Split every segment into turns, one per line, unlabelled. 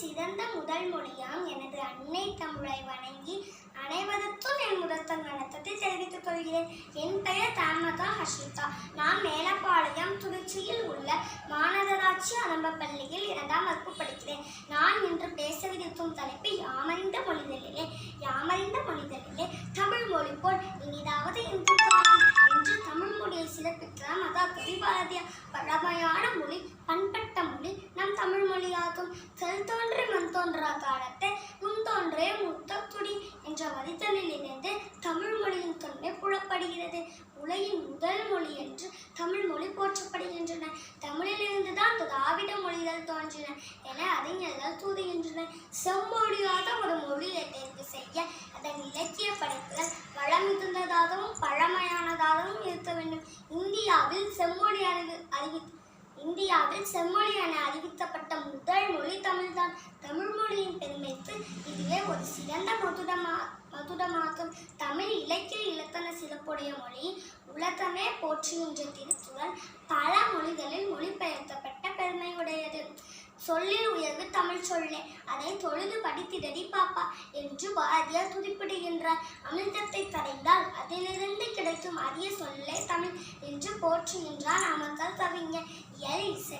சிறந்த முதல் மொழியாம் எனது அன்னை தமிழை வணங்கி அனைவருக்கும் என் முதற்கண் வணக்கத்தை தெரிவித்துக் கொள்கிறேன். என் பெயர் தாமதா ஹஷிதா நான் மேலப்பாளையம் திருச்சியில் உள்ள மாநகராட்சி ஆரம்ப பள்ளியில் இரண்டாம் வகுப்பு படிக்கிறேன். நான் இன்று பேசவிருக்கும் தலைப்பு யாமறிந்த மொழிதலிலே யாமறிந்த மொழிதலிலே தமிழ் மொழி போல் இனிதாவது என்று என்று தமிழ் மொழியை சிறப்பிக்கிற மகா பாரதியார் பழமையான மொழி பண்பட்ட மொழி. நம் தமிழ் தோன்றி காலத்தை முந்தோன்றே முத்தக்குடி முத்தத்துடி என்ற வரிதலில் இருந்து தமிழ் மொழியின் தொன்மை புலப்படுகிறது. உலகின் முதல் மொழி என்று தமிழ் மொழி போற்றப்படுகின்றன. தமிழிலிருந்து தான் திராவிட மொழிகள் தோன்றின என அறிஞர்கள் கூறுகின்றனர். செம்மொழியாக ஒரு மொழியை தேர்வு செய்ய அதன் இலக்கிய படைப்புகள் வளம் மிகுந்ததாகவும் பழமையானதாகவும் இருக்க வேண்டும். இந்தியாவில் செம்மொழி அறிவி அறிவி இந்தியாவில் செம்மொழி என முதல் மொழி தமிழ்தான் தமிழ் மொழியின் பெருமைக்கு இதுவே ஒரு சிறந்த மதுரமா மதுரமாகும் தமிழ் இலக்கிய இலக்கண சிறப்புடைய மொழி உலகமே போற்றுகின்ற திருக்குறள் பல மொழிகளில் மொழிபெயர்க்கப்பட்ட பெருமையுடையது. சொல்லில் உயர்வு தமிழ் சொல்லே. அதை தொழுது படித்திடடி பாப்பா. என்று பாரதியார் துதிப்பிடுகின்றார். அமிர்தத்தை கடைந்தால் அதிலிருந்து கிடைக்கும். அரிய சொல்லே தமிழ். என்று போற்றுகின்றார் அமர்தல் கவிஞர் இயல் இசை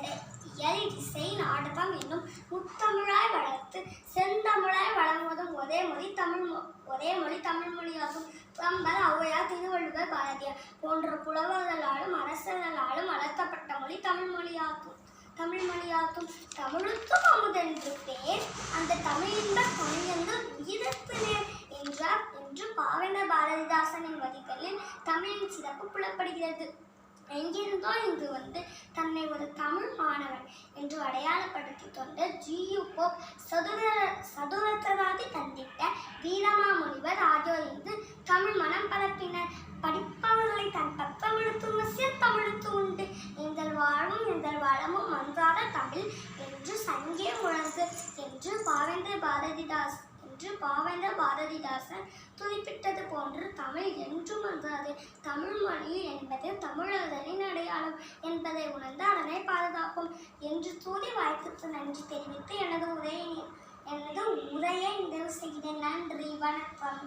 இயல் இசை நாடகம் என்னும் முத்தமிழாய் வளர்த்து செந்தமிழாய் வழங்குவதும் ஒரே மொழி தமிழ் ஒரே மொழி தமிழ் மொழியாகும். கம்பர் ஔவையார் திருவள்ளுவர் பாரதியார் போன்ற புலவர்களாலும் அரசர்களாலும் வளர்க்கப்பட்ட மொழி தமிழ் மொழியாகும். தமிழ் மொழியாகும். தமிழுக்கும் அமுதென்று பேர். அந்த தமிழின்ப கணியந்து உயிருக்கு நேர் என்றார் என்று பாவேந்தர் பாரதிதாசனின் தமிழின் சிறப்பு புலப்படுகிறது. எங்கிருந்தோ இங்கு வந்து தன்னை ஒரு தமிழ் மாணவன் என்று அடையாளப்படுத்திக் கொண்டு ஜியு போப் சதுர சதுரத்தராதி கண்டிட்ட வீரமாமுனிவர் ஆகியோர் இங்கு தமிழ் மனம் பரப்பினர். படிப்பவர்களை தன் பத்தமிழுத்து வசிய தமிழுத்து உண்டு. எங்கள் வாழும் எங்கள் வளமும் மன்றாட தமிழ் என்று சங்கே உணர்ந்து என்று பாவேந்திர பாரதிதாஸ் என்று பாவேந்தர் பாரதிதாசன் துதிப்பிட்டது போன்று தமிழ் என்றும் வந்தது தமிழ் மொழி என்பது தமிழர்களின் அடையாளம் என்பதை உணர்ந்து அதனை பாதுகாப்போம் என்று சூரிய வாய்ப்புக்கு நன்றி தெரிவித்து எனது உரையை எனது உரையை நிறைவு செய்கிறேன். நன்றி வணக்கம்.